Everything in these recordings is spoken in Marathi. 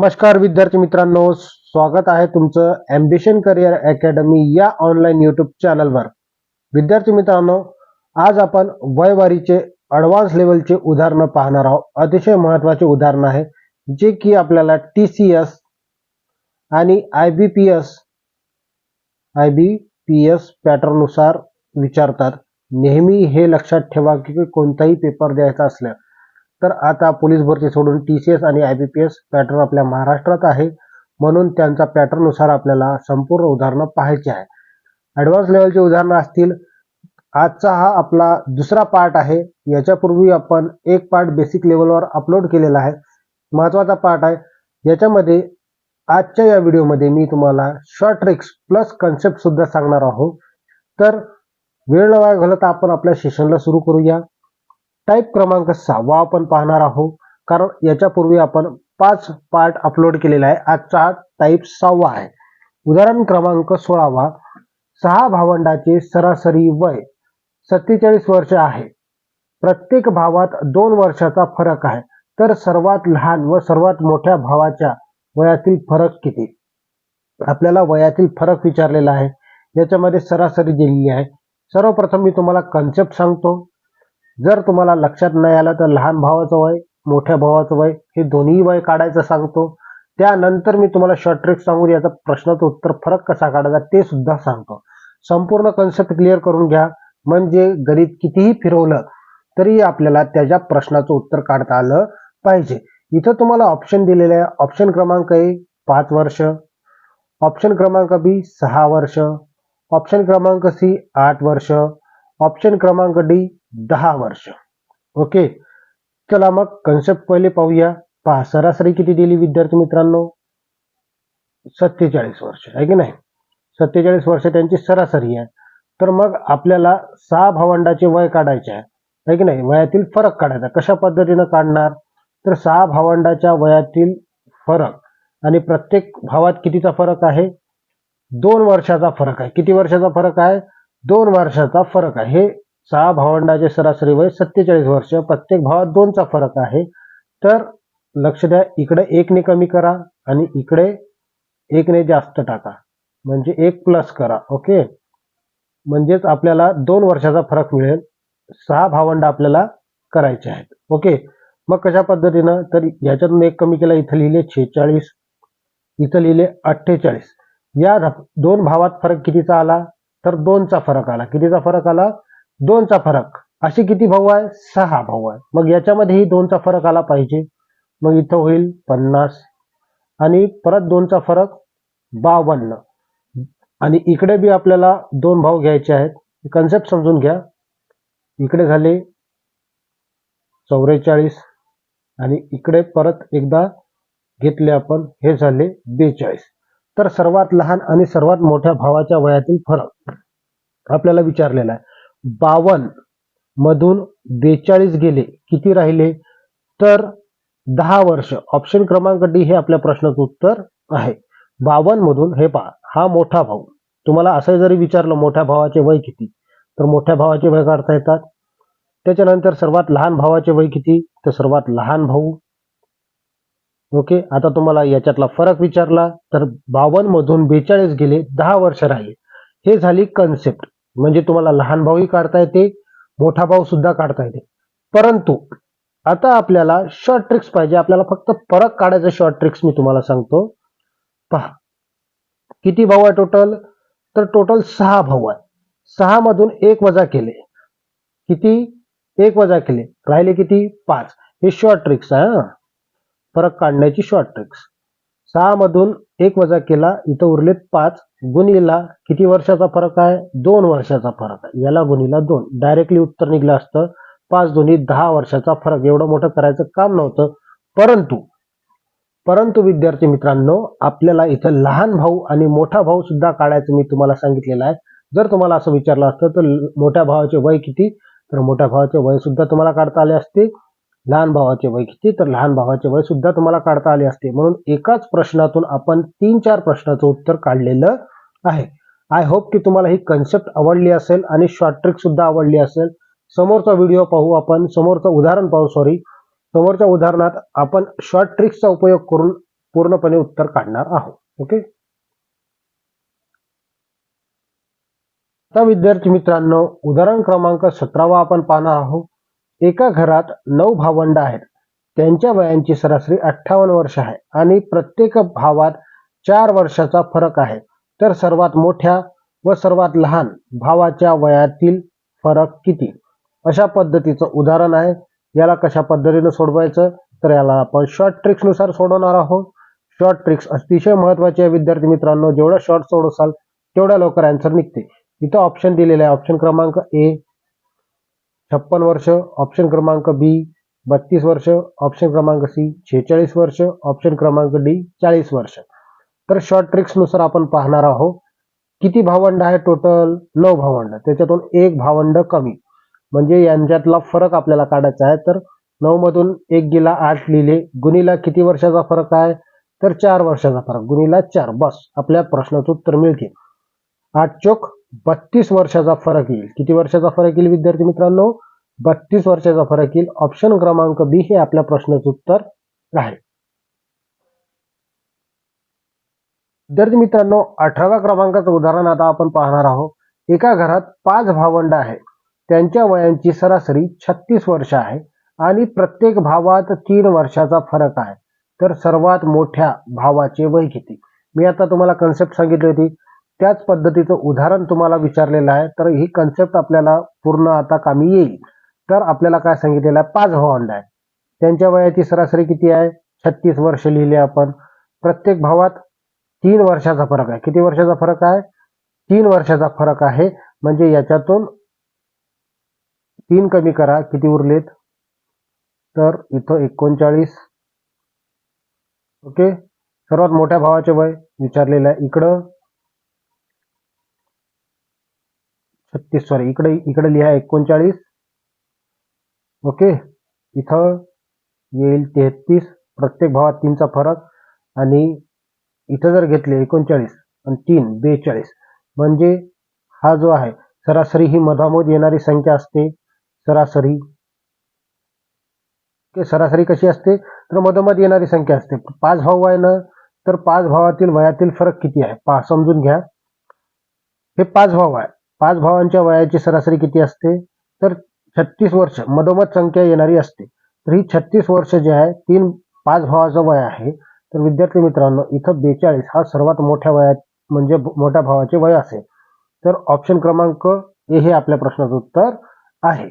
नमस्कार विद्यार्थी मित्रांनो. स्वागत आहे तुमचं अम्बिशन करिअर अकॅडमी या ऑनलाईन युट्यूब चॅनलवर विद्यार्थी मित्रांनो आज आपण वयवारीचे ॲडव्हान्स लेवलचे उदाहरणं पाहणार आहोत. अतिशय महत्त्वाचे उदाहरण आहे जे की आपल्याला टी सी एस आणि I B P S I B P S पॅटर्ननुसार विचारतात. नेहमी हे लक्षात ठेवा की कोणताही पेपर द्यायचा असल्या तर आता पोलीस भरती सोडून टी सी एस आणि I B P S pattern आपल्या महाराष्ट्रात आहे. म्हणून त्यांचा पॅटर्ननुसार आपल्याला संपूर्ण उदाहरणं पाहायची आहे. ॲडव्हान्स लेवलची उदाहरणं असतील. आजचा हा आपला दुसरा पार्ट आहे. याच्यापूर्वी आपण एक पार्ट बेसिक लेवलवर अपलोड केलेला आहे. महत्त्वाचा पार्ट आहे. याच्यामध्ये आजच्या या व्हिडिओमध्ये मी तुम्हाला शॉर्ट ट्रिक्स प्लस कन्सेप्ट सुद्धा सांगणार आहोत. तर वेळ न वाया घालवता आपण आपल्या सेशनला सुरू करूया. टाईप क्रमांक सहावा आपण पाहणार आहोत. कारण याच्यापूर्वी आपण पाच पार्ट अपलोड केलेला आहे. आजचा टाईप सहावा आहे. उदाहरण क्रमांक सोळावा. सहा भावंडाचे सरासरी वय सत्तेचाळीस वर्ष आहे. प्रत्येक भावात दोन वर्षाचा फरक आहे. तर सर्वात लहान व सर्वात मोठ्या भावाच्या वयातील फरक किती? आपल्याला वयातील फरक विचारलेला आहे. याच्यामध्ये सरासरी दिलेली आहे. सर्वप्रथम मी तुम्हाला कन्सेप्ट सांगतो. जर तुम्हाला लक्षात नाही आलं तर लहान भावाचं वय मोठ्या भावाचं वय हे दोन्ही वय काढायचं सांगतो. त्यानंतर मी तुम्हाला शॉर्ट ट्रिक सांगून याचा प्रश्नाचं उत्तर फरक कसा काढायचा ते सुद्धा सांगतो. संपूर्ण कन्सेप्ट क्लिअर करून घ्या. म्हणजे गणित कितीही फिरवलं तरी आपल्याला त्याच्या प्रश्नाचं उत्तर काढता आलं पाहिजे. इथं तुम्हाला ऑप्शन दिलेले आहे. ऑप्शन क्रमांक ए पाच वर्ष. ऑप्शन क्रमांक बी सहा वर्ष. ऑप्शन क्रमांक सी आठ वर्ष. ऑप्शन क्रमांक डी दहा वर्ष. ओके चला मग कन्सेप्ट पहिले पाहूया. पहा सरासरी किती दिली विद्यार्थी मित्रांनो? सत्तेचाळीस वर्ष आहे की नाही? सत्तेचाळीस वर्ष त्यांची सरासरी आहे. तर मग आपल्याला सहा भावंडाचे वय काढायचे आहे. की नाही? वयातील फरक काढायचा कशा पद्धतीनं काढणार? तर सहा भावंडाच्या वयातील फरक आणि प्रत्येक भावात कितीचा फरक आहे? दोन वर्षाचा फरक आहे. किती वर्षाचा फरक आहे? दोन वर्षाचा फरक आहे. हे सहा भावंडाचे सरासरी वय सत्तेचाळीस वर्ष प्रत्येक भावात दोनचा फरक आहे. तर लक्ष द्या इकडे एकने कमी करा आणि इकडे एकने जास्त टाका. म्हणजे एक प्लस करा ओके? म्हणजेच आपल्याला दोन वर्षाचा फरक मिळेल. सहा भावंड आपल्याला करायचे आहेत ओके? मग कशा पद्धतीनं? तर याच्यातून एक कमी केला इथं लिहिले छेचाळीस इथं लिहिले अठ्ठेचाळीस. या दोन भावात फरक कितीचा आला? तर दोनचा फरक आला. कितीचा फरक आला? दोनचा फरक. असे किती भाऊ आहे? सहा भाऊ आहे. मग याच्यामध्येही दोनचा फरक आला पाहिजे. मग इथं होईल पन्नास. आणि परत दोनचा फरक बावन्न. आणि इकडे बी आपल्याला दोन भाऊ घ्यायचे आहेत. कन्सेप्ट समजून घ्या. इकडे झाले चौवेचाळीस आणि इकडे परत एकदा घेतले आपण हे झाले बेचाळीस. तर सर्वात लहान आणि सर्वात मोठ्या भावाच्या वयातील फरक आपल्याला विचारलेला आहे. बावन्न मधून बेचाळीस गेले. किती राहिले? तर दहा वर्ष. ऑप्शन क्रमांक डी हे आपल्या प्रश्नाचं उत्तर आहे. बावन्न मधून हे पहा हा मोठा भाऊ. तुम्हाला असं जरी विचारलं मोठ्या भावाचे वय किती? तर मोठ्या भावाचे वय काढता येतात. त्याच्यानंतर सर्वात लहान भावाचे वय किती? तर सर्वात लहान भाऊ. ओके आता तुम्हाला याच्यातला फरक विचारला तर बावन्न मधून बेचाळीस गेले दहा वर्ष राहिले. हे झाली कन्सेप्ट म्हणजे तुम्हाला लहान भाऊही काढता येते मोठा भाऊ सुद्धा काढता येते. परंतु आता आपल्याला शॉर्ट ट्रिक्स पाहिजे. आपल्याला फक्त फरक काढायचं शॉर्ट ट्रिक्स मी तुम्हाला सांगतो. पहा. किती भाऊ आहे टोटल तर टोटल सहा भाऊ आहे. सहा मधून एक वजा केले. किती? एक वजा केले. राहिले किती? पाच. हे शॉर्ट ट्रिक्स आहे फरक काढण्याची शॉर्ट ट्रिक्स सहा मधून एक वजा केला इथं उरले पाच. गुणीला किती वर्षाचा फरक आहे? दोन वर्षाचा फरक आहे. याला गुणीला दोन. डायरेक्टली उत्तर निघलं असतं. पाच दोन्ही दहा वर्षाचा फरक. एवढं मोठं करायचं काम नव्हतं. परंतु परंतु विद्यार्थी मित्रांनो आपल्याला इथं लहान भाऊ आणि मोठा भाऊ सुद्धा काढायचं मी तुम्हाला सांगितलेलं आहे. जर तुम्हाला असं विचारलं असतं तर मोठ्या भावाचे वय किती? तर मोठ्या भावाचे वय सुद्धा तुम्हाला काढता आले असते. लहान भावाचे वय किती? तर लहान भावाचे वय सुद्धा तुम्हाला काढता आले असते. म्हणून एकाच प्रश्नातून आपण तीन चार प्रश्नाचं उत्तर काढलेलं आहे. आय होप की तुम्हाला ही कन्सेप्ट आवडली असेल आणि शॉर्ट ट्रिक सुद्धा आवडली असेल. समोरचा व्हिडिओ पाहू आपण. समोरचं उदाहरण पाहू सॉरी समोरच्या उदाहरणात आपण शॉर्ट ट्रिक्सचा उपयोग करून पूर्णपणे उत्तर काढणार आहोत. ओके आता विद्यार्थी मित्रांनो उदाहरण क्रमांक सतरावा आपण पाहणार आहोत. एका घरात नऊ भावंड आहेत. त्यांच्या वयांची सरासरी अठ्ठावन्न वर्ष आहे आणि प्रत्येक भावात चार वर्षाचा फरक आहे. तर सर्वात मोठ्या व सर्वात लहान भावाच्या वयातील फरक किती? अशा पद्धतीचं उदाहरण आहे. याला कशा पद्धतीने सोडवायचं? तर याला आपण शॉर्ट ट्रिक्सनुसार सोडवणार आहोत. शॉर्ट ट्रिक्स अतिशय महत्त्वाचे आहे विद्यार्थी मित्रांनो. जेवढं शॉर्ट सोडवसाल तेवढ्या लवकर आन्सर निघते. इथं ऑप्शन दिलेला आहे. ऑप्शन क्रमांक ए छप्पन वर्ष ऑप्शन क्रमांक बी बत्तीस वर्ष ऑप्शन क्रमांक सी छेचाळीस वर्ष ऑप्शन क्रमांक डी चाळीस वर्ष. तर शॉर्ट ट्रिक्सनुसार आपण पाहणार आहोत किती भावंड आहे टोटल नऊ भावंड. त्याच्यातून एक भावंड कमी. म्हणजे यांच्यातला फरक आपल्याला काढायचा आहे. तर नऊ मधून एक गेला आठ लिहिले. गुणीला किती वर्षाचा फरक आहे? तर चार वर्षाचा फरक. गुणीला चार. बस आपल्या प्रश्नाचं उत्तर मिळते. आठ चोक बत्तीस वर्षाचा फरक येईल. किती वर्षाचा फरक येईल विद्यार्थी मित्रांनो? बत्तीस वर्षाचा फरक येईल. ऑप्शन क्रमांक बी हे आपल्या प्रश्नाचं उत्तर आहे. विद्यार्थी मित्रांनो अठराव्या क्रमांकाचं उदाहरण आता आपण पाहणार आहोत. एका घरात पाच भावंड आहे त्यांच्या वयांची सरासरी छत्तीस वर्ष आहे आणि प्रत्येक भावात तीन वर्षाचा फरक आहे. तर सर्वात मोठ्या भावाचे वय किती? मी आता तुम्हाला कन्सेप्ट सांगितली होती. त्याच पद्धतीचं उदाहरण तुम्हाला विचारलेलं आहे तर ही कन्सेप्ट आपल्याला पूर्ण आता कामी येईल. तर आपल्याला काय सांगितलेलं आहे पाच भावंड आहे. त्यांच्या वयाची सरासरी किती आहे? छत्तीस वर्ष लिहिले आपण. प्रत्येक भावात तीन वर्षाचा फरक आहे. किती वर्षाचा फरक आहे? तीन वर्षाचा फरक आहे. म्हणजे याच्यातून तीन कमी करा किती उरलेत? तर इथं एकोणचाळीस. ओके? सर्वात मोठ्या भावाचे वय विचारलेलं आहे इकडं. छत्तीस सॉरी इकडे इकडे लिहा एकोणचाळीस. ओके इथं येईल तेहतीस. प्रत्येक भावात तीनचा फरक. आणि इथं जर घेतले एकोणचाळीस आणि तीन बेचाळीस. म्हणजे हा जो आहे सरासरी ही मधामध येणारी संख्या असते. सरासरी. ओके सरासरी कशी असते? तर मधोमध येणारी संख्या असते. पाच भाऊ आहे ना तर पाच भावातील वयातील फरक किती आहे? पा समजून घ्या. हे पाच भाऊ आहे. पाच भावांच्या वयाची सरासरी किती असते? तर छत्तीस वर्ष मधोमध संख्या येणारी असते. तर ही छत्तीस वर्ष जे आहे तीन पाच भावाचं वय आहे. तर विद्यार्थी मित्रांनो इथं बेचाळीस हा सर्वात मोठ्या वयात म्हणजे मोठ्या भावाचे वय असेल. तर ऑप्शन क्रमांक ए हे आपल्या प्रश्नाचं उत्तर आहे.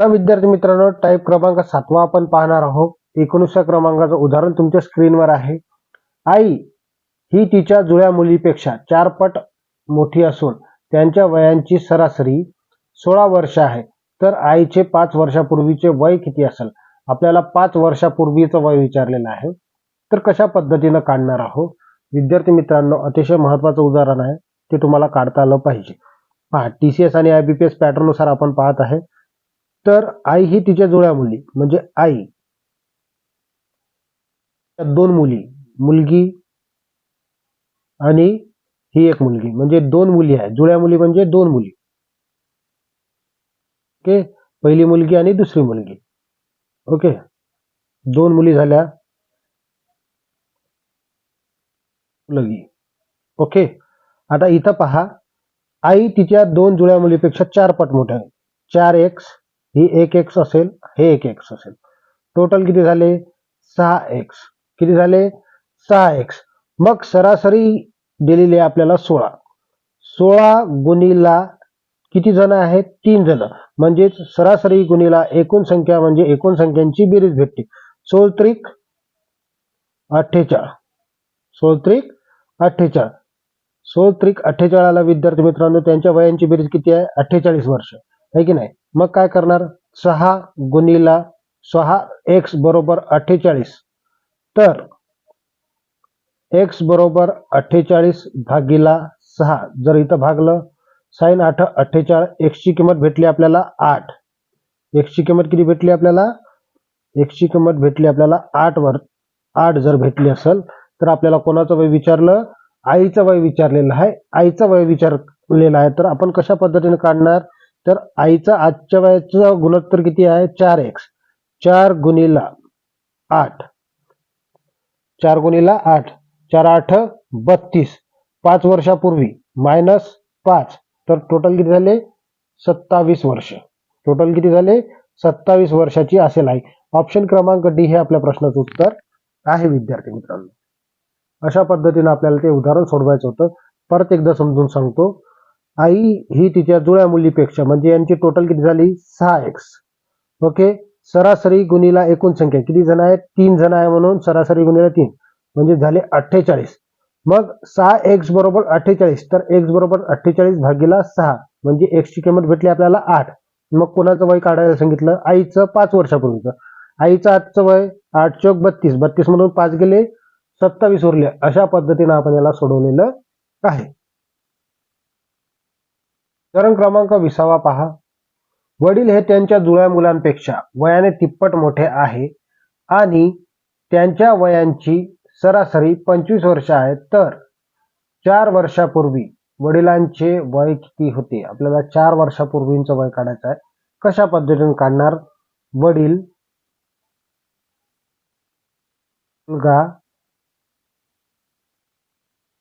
तर विद्यार्थी मित्रांनो टाईप क्रमांक सातवा आपण पाहणार आहोत. एकोणीसव्या क्रमांकाचं उदाहरण तुमच्या स्क्रीनवर आहे. आई ही तिच्या जुळ्या मुलीपेक्षा चार पट मोठी असून त्यांच्या वयांची सरासरी सोळा वर्ष आहे. तर आईचे पाच वर्षापूर्वीचे वय किती असेल? आपल्याला पाच वर्षापूर्वीचं वय विचारलेलं आहे. तर कशा पद्धतीनं काढणार आहोत? विद्यार्थी मित्रांनो अतिशय महत्वाचं उदाहरण आहे. ते तुम्हाला काढता आलं पाहिजे. पहा टी सी एस आणि आय बी पी एस पॅटर्ननुसार आपण पाहत आहे. तर आई ही तिच्या जुळ्या मुली म्हणजे आई. दोन मुली मुलगी आणि ही एक मुलगी. म्हणजे दोन मुली आहे जुळ्या मुली म्हणजे दोन मुली. ओके? पहिली मुलगी आणि दुसरी मुलगी. ओके? दोन मुली झाल्या. मुलगी. ओके? आता इथं पहा. आई तिच्या दोन जुळ्या मुलीपेक्षा चार पट मोठ्या आहे चार एक्स ही एक एक्स असेल, हे एक एक्स असेल. टोटल किती झाले? सहा एक्स किती झाले? सहा एक्स मग सरासरी दिलेली आहे आपल्याला सोळा. सोळा गुणीला किती जण आहेत? तीन जण. म्हणजेच सरासरी गुणीला एकूण संख्या म्हणजे एकूण संख्यांची बेरीज भेटते. सोळत्रिक अठ्ठेचाळ. सोळत्रिक अठ्ठेचाळ. सोळत्रिक अठ्ठेचाळाला विद्यार्थी मित्रांनो त्यांच्या वयांची बेरीज किती आहे? अठ्ठेचाळीस वर्ष. आहे की नाही? मग काय करणार? सहा गुणीला सहा एक्स बरोबर अठ्ठेचाळीस. तर एक्स बरोबर अठ्ठेचाळीस भागीला सहा. जर इथं भागलं साईन आठ अठ्ठेचाळीस एक्सची किंमत भेटली आपल्याला आठ. एक्सची किंमत किती भेटली आपल्याला? एक्सची किंमत भेटली आपल्याला आठ वर. आठ जर भेटली असेल तर आपल्याला कोणाचं वय विचारलं? आईचं वय विचारलेलं आहे. आईचं वय विचारलेलं आहे. तर आपण कशा पद्धतीने काढणार? तर आईचं आजच्या वयाचं गुणोत्तर किती आहे? चार एक्स चार गुणीला आठ. चार गुणीला आठ. चार आठ बत्तीस. पाच वर्षापूर्वी मायनस पाच. तर टोटल किती झाले? सत्तावीस वर्ष. टोटल किती झाले? सत्तावीस वर्षाची असेल आहे ऑप्शन क्रमांक डी हे आपल्या प्रश्नाचं उत्तर आहे विद्यार्थी मित्रांनो. अशा पद्धतीने आपल्याला ते उदाहरण सोडवायचं होतं. परत एकदा समजून सांगतो. आई ही तिच्या जुळ्या मुलीपेक्षा म्हणजे यांची टोटल किती झाली? सहा एक्स ओके सरासरी गुणीला एकूण संख्या किती जण आहेत? तीन जण आहे म्हणून सरासरी गुणीला तीन. म्हणजे झाले अठ्ठेचाळीस. मग सहा एक्स बरोबर अठ्ठेचाळीस तर एक्स बरोबर अठ्ठेचाळीस भागीला सहा म्हणजे एक्सची किंमत भेटली आपल्याला आठ. मग कोणाचं वय काढायला सांगितलं? आईचं पाच वर्षापूर्वीचं. आईचं आजचं वय आठ चौक बत्तीस. बत्तीस म्हणून पाच गेले सत्तावीस उरले. अशा पद्धतीने आपण याला सोडवलेलं आहे. चरण क्रमांक विसावा पहा. वडील हे त्यांच्या जुळ्या मुलांपेक्षा वयाने तिप्पट मोठे आहे आणि त्यांच्या वयांची सरासरी पंचवीस वर्ष आहे तर चार वर्षापूर्वी वडिलांचे वय किती होते? आपल्याला चार वर्षापूर्वींचं वय काढायचं आहे. कशा पद्धतीने काढणार? वडील मुलगा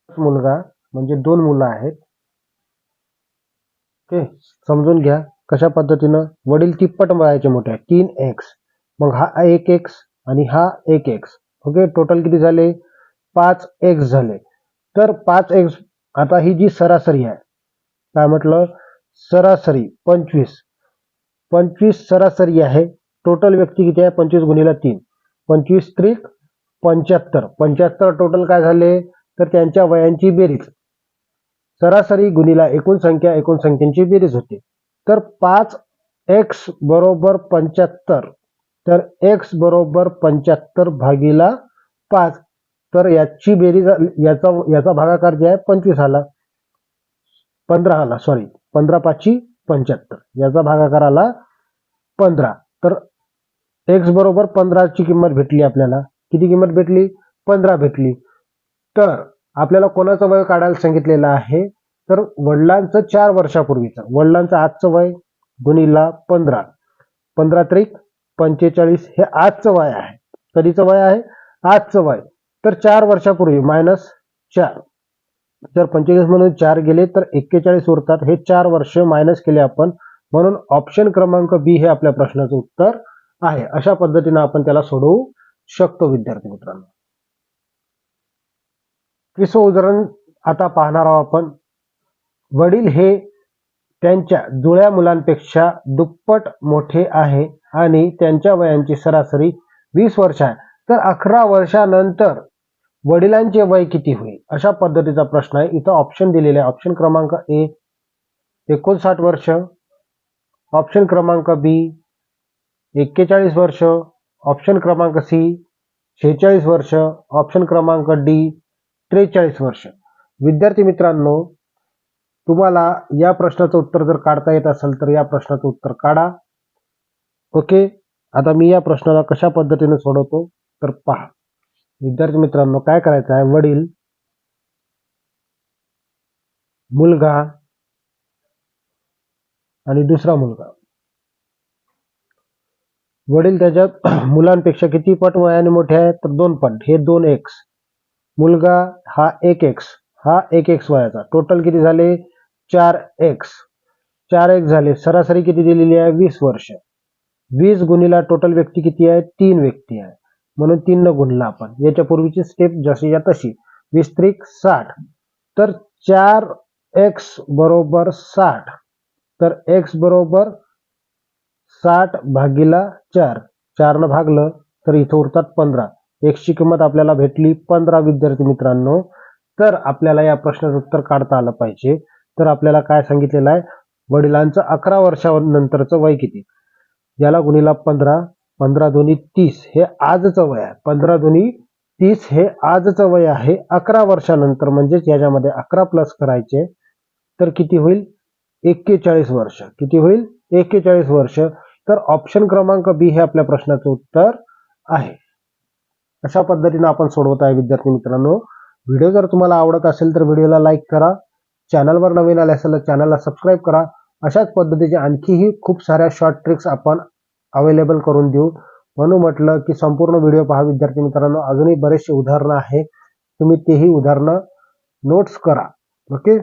मुलगा म्हणजे दोन मुलं आहेत. ओके समजून घ्या कशा पद्धतीनं. वडील तिप्पट वयाचे मोठे आहे तीन एक्स मग हा एक एक्स आणि हा एक एक्स ओके टोटल किती झाले? पाच एक्स झाले. तर पाच एक्स आता ही जी सरासरी आहे काय म्हटलं? सरासरी पंचवीस. पंचवीस सरासरी आहे. टोटल व्यक्ती किती आहे? पंचवीस गुणीला तीन. पंचवीस त्रिक पंच्याहत्तर. पंच्याहत्तर टोटल काय झाले? तर त्यांच्या वयांची बेरीज. सरासरी गुणीला एकूण संख्या एकूण संख्यांची बेरीज होते. तर पाच एक्स बरोबर पंच्याहत्तर. तर एक्स बरोबर पंच्याहत्तर भागीला पाच. तर याची बेरीज याचा याचा भागाकार जे आहे पंचवीस आला. पंधरा आला सॉरी पंधरा पाचशे पंच्याहत्तर. याचा भागाकार आला पंधरा. तर एक्स बरोबर पंधराची किंमत भेटली आपल्याला. किती किंमत भेटली? पंधरा भेटली. तर आपल्याला कोणाचं वय काढायला सांगितलेलं आहे? तर वडिलांचं चार वर्षापूर्वीचं. वडिलांचं आजचं वय गुणीला पंधरा. पंधरा त्रिक पंचेचाळीस हे आजचं वय आहे. कधीचं वय आहे? आजचं वय. तर चार वर्षापूर्वी मायनस चार. जर पंचेचाळीस म्हणून चार गेले तर एक्केचाळीस उरतात. हे चार वर्ष मायनस केले आपण. म्हणून ऑप्शन क्रमांक बी हे आपल्या प्रश्नाचं उत्तर आहे. अशा पद्धतीनं आपण त्याला सोडवू शकतो विद्यार्थी मित्रांनो. विश्व उदाहरण आता पाहणार आहोत आपण. वडील हे त्यांच्या जुळ्या मुलांपेक्षा दुप्पट मोठे आहे. आणि त्यांच्या वयांची सरासरी वीस वर्ष आहे तर अकरा वर्षानंतर वडिलांचे वय किती होईल? अशा पद्धतीचा प्रश्न आहे. इथं ऑप्शन दिलेले आहे. ऑप्शन क्रमांक ए एकोणसाठ वर्ष. ऑप्शन क्रमांक बी एक्केचाळीस वर्ष. ऑप्शन क्रमांक सी शेहेचाळीस वर्ष. ऑप्शन क्रमांक डी त्रेचाळीस वर्ष. विद्यार्थी मित्रांनो तुम्हाला या प्रश्नाचं उत्तर जर काढता येत असेल तर या प्रश्नाचं उत्तर काढा. ओके? आता मी या प्रश्नाला कशा पद्धतीने सोडवतो? तर पहा. विद्यार्थी मित्रांनो काय करायचं आहे? वडील मुलगा आणि दुसरा मुलगा. वडील त्याच्यात मुलांपेक्षा किती पट वयाने मोठे आहेत? तर दोन पट. हे दोन एक्स मुलगा हा एक एक्स हा एक एक्स वयाचा. टोटल किती झाले? चार एक्स चार एक्स झाले. सरासरी किती दिलेली आहे? वीस वर्ष. वीस गुणीला टोटल व्यक्ती किती आहे? तीन व्यक्ती आहे. म्हणून तीन न गुणला आपण. याच्या पूर्वीची स्टेप जशी या तशी. वीस त्रिक साठ. तर चार एक्स बरोबर साठ. तर एक्स बरोबर साठ भागीला चार. चारनं भागलं तर इथं उरतात पंधरा. एक्सची किंमत आपल्याला भेटली पंधरा विद्यार्थी मित्रांनो. तर आपल्याला या प्रश्नाचं उत्तर काढता आलं पाहिजे. तर आपल्याला काय सांगितलेलं आहे? वडिलांचं अकरा वर्षानंतरचं वय किती? याला गुणीला पंधरा पंधरा दोन्ही तीस हे आजचं वय आहे. पंधरा दोन्ही तीस हे आजचं वय आहे. अकरा वर्षानंतर म्हणजेच याच्यामध्ये अकरा प्लस करायचे तर किती होईल? एक्केचाळीस वर्ष. किती होईल? एक्केचाळीस वर्ष. तर ऑप्शन क्रमांक बी हे आपल्या प्रश्नाचं उत्तर आहे. अशा पद्धतीनं आपण सोडवत आहे विद्यार्थी मित्रांनो. व्हिडिओ जर तुम्हाला आवडत असेल तर व्हिडिओला लाईक करा. चॅनलवर नवीन आले असेल तर चॅनलला सबस्क्राईब करा. अशाच पद्धतीचे आणखीही खूप साऱ्या शॉर्ट ट्रिक्स आपण अवेलेबल करून देऊ. म्हणून म्हटलं की संपूर्ण व्हिडिओ पहा विद्यार्थी मित्रांनो. अजूनही बरेचसे उदाहरणं आहे तुम्ही तेही उदाहरणं नोट्स करा. ओके